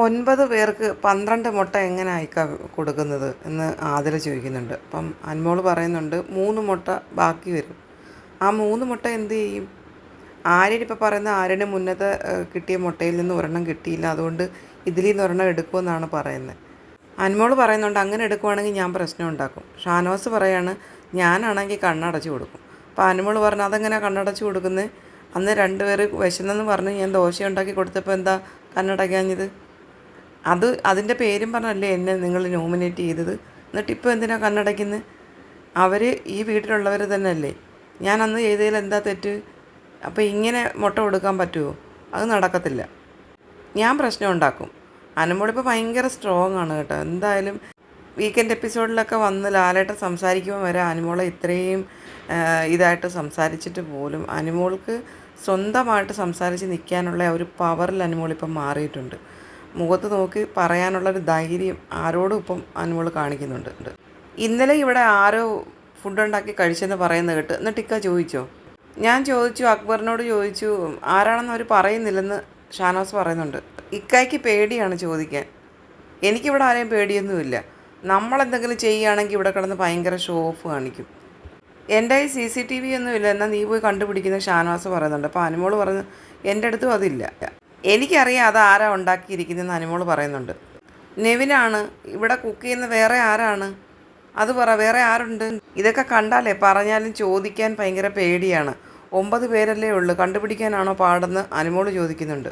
ഒൻപത് പേർക്ക് പന്ത്രണ്ട് മുട്ട എങ്ങനെ അയക്കാ കൊടുക്കുന്നത് എന്ന് ആതിര ചോദിക്കുന്നുണ്ട്. അപ്പം അൻമോൾ പറയുന്നുണ്ട് മൂന്ന് മുട്ട ബാക്കി വരും. ആ മൂന്ന് മുട്ട എന്ത് ചെയ്യും? ആര്യൻ ഇപ്പോൾ പറയുന്ന ആര്യന് മുന്നത്തെ കിട്ടിയ മുട്ടയിൽ നിന്ന് ഒരെണ്ണം കിട്ടിയില്ല. അതുകൊണ്ട് ഇതിൽ നിന്ന് ഒരെണ്ണം എടുക്കുമെന്നാണ് പറയുന്നത്. അൻമോൾ പറയുന്നുണ്ട് അങ്ങനെ എടുക്കുവാണെങ്കിൽ ഞാൻ പ്രശ്നം ഉണ്ടാക്കും. ഷാനോസ് പറയാണ് ഞാനാണെങ്കിൽ കണ്ണടച്ചു കൊടുക്കും. അപ്പോൾ അൻമോൾ പറഞ്ഞു അതെങ്ങനെ കണ്ണടച്ചു കൊടുക്കുന്നത്? അന്ന് രണ്ടുപേർ വിശന്നെന്ന് പറഞ്ഞ് ഞാൻ ദോശ ഉണ്ടാക്കി കൊടുത്തപ്പോൾ എന്താ കണ്ണടയ്ക്കാഞ്ഞത്? അത് അതിന്റെ പേരും പറഞ്ഞല്ലേ എന്നെ നിങ്ങൾ നോമിനേറ്റ് ചെയ്തത്? എന്നിട്ട് ഇപ്പോൾ എന്തിനാ കണ്ണടയ്ക്കുന്നത് അവർ ഈ വീട്ടിലുള്ളവർ തന്നെയല്ലേ. ഞാൻ അന്ന് ചെയ്തതിൽ എന്താ തെറ്റ്? അപ്പോൾ ഇങ്ങനെ മുട്ട കൊടുക്കാൻ പറ്റുമോ അത് നടക്കത്തില്ല. ഞാൻ പ്രശ്നം ഉണ്ടാക്കും. അനുമോളിപ്പോൾ ഭയങ്കര സ്ട്രോങ് ആണ് കേട്ടോ. എന്തായാലും വീക്കെൻഡ് എപ്പിസോഡിലൊക്കെ വന്ന് ലാലേട്ട സംസാരിക്കുമ്പോൾ വരെ അനുമോളെ ഇത്രയും ഇതായിട്ട് സംസാരിച്ചിട്ട് പോലും അനുമോൾക്ക് സ്വന്തമായിട്ട് സംസാരിച്ച് നിൽക്കാനുള്ള ഒരു പവറിൽ അനുമോളിപ്പം മാറിയിട്ടുണ്ട്. മുഖത്ത് നോക്കി പറയാനുള്ളൊരു ധൈര്യം ആരോടും ഇപ്പം അനുമോൾ കാണിക്കുന്നുണ്ട്. ഇന്നലെ ഇവിടെ ആരോ ഫുഡ് ഉണ്ടാക്കി കഴിച്ചെന്ന് പറയുന്ന കേട്ട് എന്നിട്ട് ഇക്ക ചോദിച്ചോ? ഞാൻ ചോദിച്ചു അക്ബറിനോട് ചോദിച്ചു ആരാണെന്ന് അവർ പറയുന്നില്ലെന്ന് ഷാനോസ് പറയുന്നുണ്ട്. ഇക്കായ്ക്ക് പേടിയാണ് ചോദിക്കാൻ. എനിക്കിവിടെ ആരെയും പേടിയൊന്നുമില്ല. നമ്മളെന്തെങ്കിലും ചെയ്യുകയാണെങ്കിൽ ഇവിടെ കിടന്ന് ഭയങ്കര ഷോ ഓഫ് കാണിക്കും. എന്റെ ഈ സി സി ടി വി ഒന്നുമില്ല എന്നാൽ നീ പോയി കണ്ടുപിടിക്കുന്ന ഷാനവാസ് പറയുന്നുണ്ട്. അപ്പോൾ അനുമോൾ പറഞ്ഞു എന്റെ അടുത്തും അതില്ല. എനിക്കറിയാം അത് ആരാ ഉണ്ടാക്കിയിരിക്കുന്നതെന്ന് അനുമോൾ പറയുന്നുണ്ട്. നെവിനാണ് ഇവിടെ കുക്ക് ചെയ്യുന്ന വേറെ ആരാണ്? അത് പറ വേറെ ആരുണ്ട്? ഇതൊക്കെ കണ്ടാലേ പറഞ്ഞാലും ചോദിക്കാൻ ഭയങ്കര പേടിയാണ്. ഒമ്പത് പേരല്ലേ ഉള്ളൂ കണ്ടുപിടിക്കാനാണോ പാടെന്ന് അനുമോൾ ചോദിക്കുന്നുണ്ട്.